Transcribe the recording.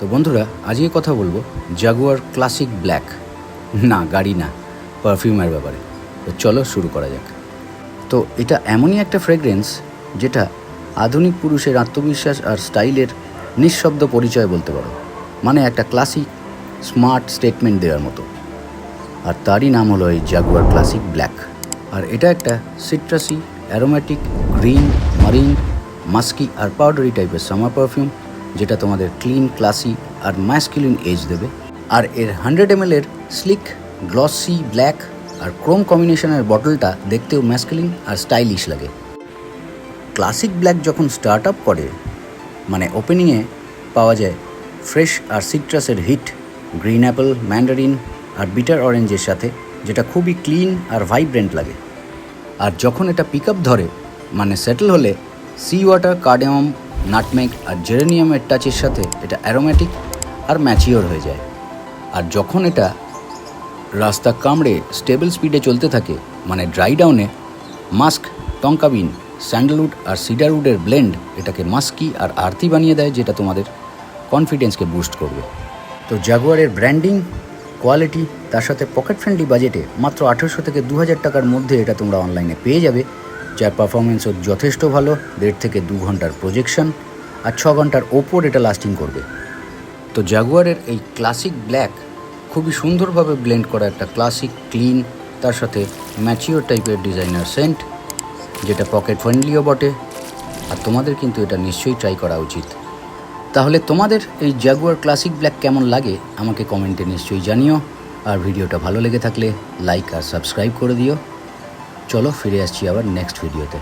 তো বন্ধুরা, আজকে কথা বলব জাগুয়ার ক্লাসিক ব্ল্যাক না, গাড়ি না পারফিউমের ব্যাপারে। তো চলো শুরু করা যাক। তো এটা এমনই একটা ফ্রেগরেন্স যেটা আধুনিক পুরুষের আত্মবিশ্বাস আর স্টাইলের নিঃশব্দ পরিচয় বলতে পারো। মানে একটা ক্লাসিক স্মার্ট স্টেটমেন্ট দেওয়ার মতো। আর তারই নাম হলো এই জাগুয়ার ক্লাসিক ব্ল্যাক আর এটা একটা citrusy aromatic green marine musky আর পাউডারি টাইপের সামার পারফিউম যেটা তোমাদের ক্লিন, ক্লাসি আর ম্যাসকিলিন এজ দেবে। আর এর হান্ড্রেড এম এর স্লিক গ্লসি ব্ল্যাক আর ক্রোম কম্বিনেশনের বটলটা দেখতেও ম্যাসকিলিন আর স্টাইলিশ লাগে। ক্লাসিক ব্ল্যাক যখন স্টার্ট আপ করে মানে ওপেনিংয়ে পাওয়া যায় ফ্রেশ আর সিট্রাসের হিট গ্রিন অ্যাপেল ম্যান্ডারিন আর বিটার অরেঞ্জের সাথে, যেটা খুবই ক্লিন আর ভাইব্রেন্ট লাগে। আর যখন এটা পিক আপ ধরে মানে সেটেল হলে সি ওয়াটার কার্ডেমম নাটমেগ আর জেরেনিয়ামের টাচের সাথে এটা অ্যারোম্যাটিক আর ম্যাচিওর হয়ে যায়। আর যখন এটা রাস্তা কামড়ে স্টেবল স্পিডে চলতে থাকে মানে ড্রাই ডাউনে মাস্ক টঙ্কাবিন স্যান্ডেলউড আর সিডারউডের ব্লেন্ড এটাকে মাস্কি আর আরতি বানিয়ে দেয়, যেটা তোমাদের কনফিডেন্সকে বুস্ট করবে। তো জাগুয়ারের ব্র্যান্ডিং কোয়ালিটি তার সাথে পকেট ফ্রেন্ডলি বাজেটে মাত্র আঠেরোশো থেকে দু হাজার টাকার মধ্যে এটা তোমরা অনলাইনে পেয়ে যাবে। যার পারফরমেন্সও যথেষ্ট ভালো, দেড় থেকে দু ঘণ্টার প্রজেকশন আর ছ ঘণ্টার ওপর এটা লাস্টিং করবে। তো জাগুয়ারের এই ক্লাসিক ব্ল্যাক খুবই সুন্দরভাবে ব্লেন্ড করা একটা ক্লাসিক ক্লিন তার সাথে ম্যাচিওর টাইপের ডিজাইনার সেন্ট যেটা পকেট ফ্রেন্ডলিও বটে। আর তোমাদের কিন্তু এটা নিশ্চয়ই ট্রাই করা উচিত। তাহলে তোমাদের এই জাগুয়ার ক্লাসিক ব্ল্যাক কেমন লাগে, আমাকে কমেন্টে নিশ্চয়ই জানিও। আর ভিডিওটা ভালো লেগে থাকলে লাইক আর সাবস্ক্রাইব করে দিও। চলো ফিরে আসছি আবার নেক্সট ভিডিওতে